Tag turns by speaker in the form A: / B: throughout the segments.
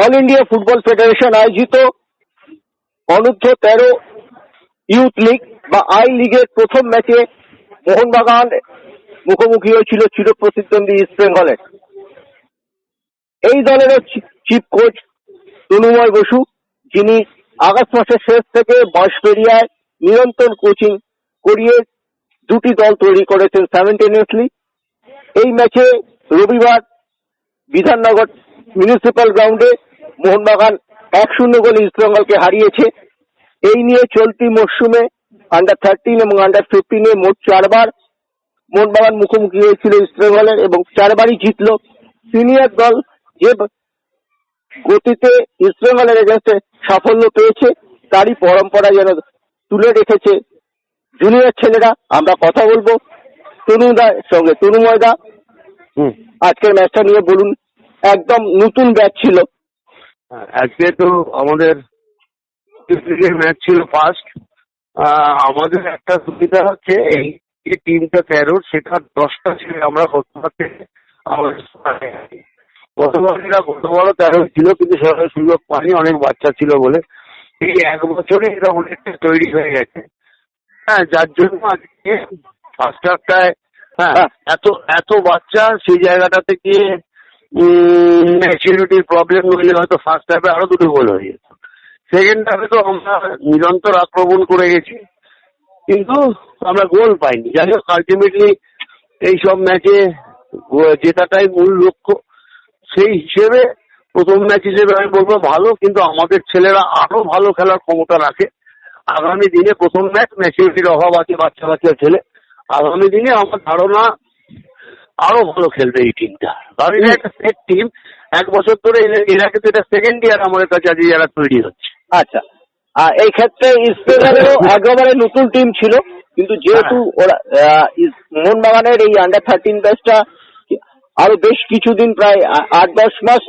A: All India football federation আয়োজিত অনূর্ধ্ব তেরো ইউথ লিগ বা আই লিগের প্রথম ম্যাচে মোহনবাগান মুখোমুখি হয়েছিল চিরপ্রতিদ্বন্দ্বী ইস্ট বেঙ্গলের এই দলেরও চিফ কোচ তনুময় বসু, যিনি আগস্ট মাসের শেষ থেকে বাঁশবেরিয়ায় নিরন্তর কোচিং করিয়ে দুটি দল তৈরি করেছেন স্যামেন্টেনিয়াসলি এই ম্যাচে রবিবার বিধাননগর মিউনিসিপ্যাল গ্রাউন্ডে মোহনবাগান এক শূন্য গোলে ইস্টবেঙ্গলকে হারিয়েছে। এই নিয়ে চলতি মরশুমে আন্ডার থার্টিন এবং আন্ডার ফিফটিনে মোট চারবার মোহনবাগান মুখোমুখি হয়েছিল ইস্টবেঙ্গলের এবং চারবারই জিতল সিনিয়র দল যে গতিতে ইস্টবেঙ্গলের এগেন্স্টে সাফল্য পেয়েছে তারই পরম্পরা যেন তুলে রেখেছে জুনিয়র ছেলেরা। আমরা কথা বলব তনুদার সঙ্গে। তনুময়দা আজকের ম্যাচটা নিয়ে বলুন একদম নতুন ব্যাচ ছিল।
B: আজকে তো আমাদের ম্যাচ ছিল ফার্স্ট আমাদের একটা সুবিধা হচ্ছে এই যে টিমটা তেরো সেটা দশটা ছিল আমরা গতবার থেকে আমাদের গতবারেরা গতবারও তেরো ছিল কিন্তু সেভাবে সুযোগ পায়নি অনেক বাচ্চা ছিল বলে। এই এক বছরে এরা অনেকটা তৈরি হয়ে গেছে। হ্যাঁ যার জন্য আজকে ফার্স্ট হাফটায় হ্যাঁ
A: হ্যাঁ।
B: এত এত বাচ্চা সেই জায়গাটাতে গিয়ে ম্যাচুরিটির প্রবলেম হলে হয়তো ফার্স্ট হাফে আরও দুটো গোল হয়ে যেত। সেকেন্ড হাফে তো আমরা নিরন্তর আক্রমণ করে গেছি, কিন্তু আমরা গোল পাইনি। যাই হোক আলটিমেটলি এইসব ম্যাচে জেতাটাই মূল লক্ষ্য। সেই হিসেবে প্রথম ম্যাচ হিসেবে আমি বলব ভালো, কিন্তু আমাদের ছেলেরা আরও ভালো খেলার ক্ষমতা রাখে। আগামী দিনে প্রথম ম্যাচ ম্যাচুরিটির অভাব আছে বাচ্চা বাচ্চা ছেলে। আগামী দিনে আমার ধারণা আরও ভালো খেলবে এই টিমটা কারণ এটা একটা সেট টিম এক বছর ধরে এরা- কিন্তু এটা সেকেন্ড ইয়ার আমাদের কাছে আজ যারা তৈরি হচ্ছে।
A: আচ্ছা। আর এই ক্ষেত্রে ইস্টবেঙ্গলেরও একেবারে নতুন টিম ছিল কিন্তু যেহেতু ওরা আহ, ইস- মোহনবাগানের এই আন্ডার থার্টিন ব্যাচটা আরও বেশ কিছুদিন প্রায় আট দশ মাস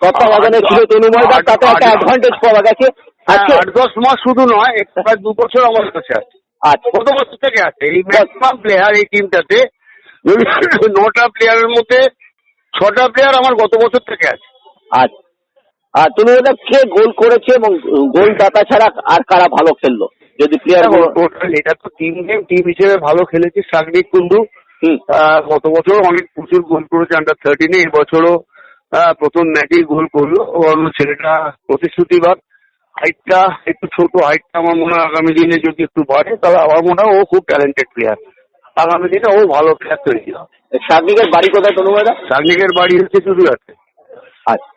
A: তত্ত্বাবধানে ছিল তনুময়দা তাতে একটা অ্যাডভান্টেজ পাওয়া গেছে।
B: হ্যাঁ,
A: আজকে
B: আট দশ মাস শুধু নয় প্রায় দু বছর আমাদের কাছে আছে।
A: আচ্ছা।
B: কত বছর থেকে আছে। এই ম্যাক্সিমাম প্লেয়ার এই টিমটাতে নটা প্লেয়ারের মধ্যে ছটা প্লেয়ার আমার গত বছর থেকে আছে।
A: আচ্ছা। আর তনুময়দা কে গোল করেছে এবং গোল দাতা ছাড়া আর কারা ভালো খেললো? যদি প্লেয়ার
B: এটা তো টিম গেম টিম হিসেবে ভালো খেলেছে সাগনিক কুন্ডু গত বছর অনেক প্রচুর গোল করেছে আন্ডার থার্টিনে এবছরও প্রথম ম্যাচেই গোল করল। অন্য ছেলেটা প্রতিশ্রুতিবাদ। হাইটটা একটু ছোট হাইটটা আমার মনে হয় আগামী দিনে যদি একটু বাড়ে তাহলে আমার মনে হয় ও খুব ট্যালেন্টেড প্লেয়ার আগামী দিনে ও ভালো প্লেয়ার তৈরি হবে।
A: সার্বিকের বাড়ি কোথায় তনুময়দা
B: সাগনিকের বাড়ি হচ্ছে চুচুড়াতে।
A: আচ্ছা।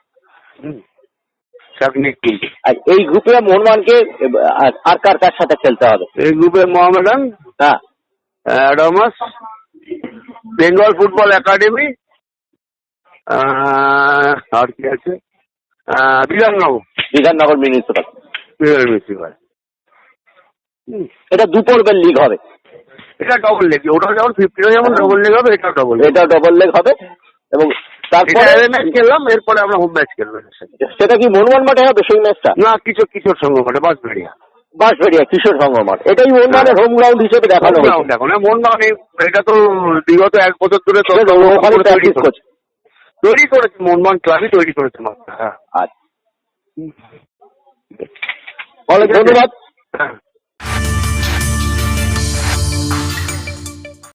A: আর এই গ্রুপে মোহনবাগানকে আর কার কার সাথে খেলতে হবে?
B: এই গ্রুপে মোহামেডান
A: হ্যাঁ।
B: অ্যাডামাস বেঙ্গল ফুটবল একাডেমি আর কি আছে? বিধাননগর।
A: বিধাননগর মিউনিসিপাল।
B: মিউনিসিপাল।
A: এটা দু পর্বের লিগ হবে।
B: এটা ডবল লেগ ওটা যেমন ফিফটিটা যেমন ডবল লেগ হবে এটা ডবল
A: এটা ডবল লেগ হবে এবং তারপরে
B: ম্যাচ খেললাম এরপরে আমরা হোম ম্যাচ খেলব
A: সেটা কি মোহনবাগান মাঠে হবে সেই ম্যাচটা
B: না কিছু কিশোর সঙ্গ মাঠে বাস
A: বাঁশবেড়িয়া কিশোর সংঘ মাঠ। এটাই মোহনবাগানের হোম গ্রাউন্ড হিসেবে দেখানো হয়েছে।
B: এখন মন মানে এটা তো বিগত এক বছর ধরে তৈরি
A: প্র্যাকটিস
B: করেছে। মনমান ক্লাবই তৈরি করেছে মাঠটা হ্যাঁ।
A: আচ্ছা। ধন্যবাদ।
B: হ্যাঁ।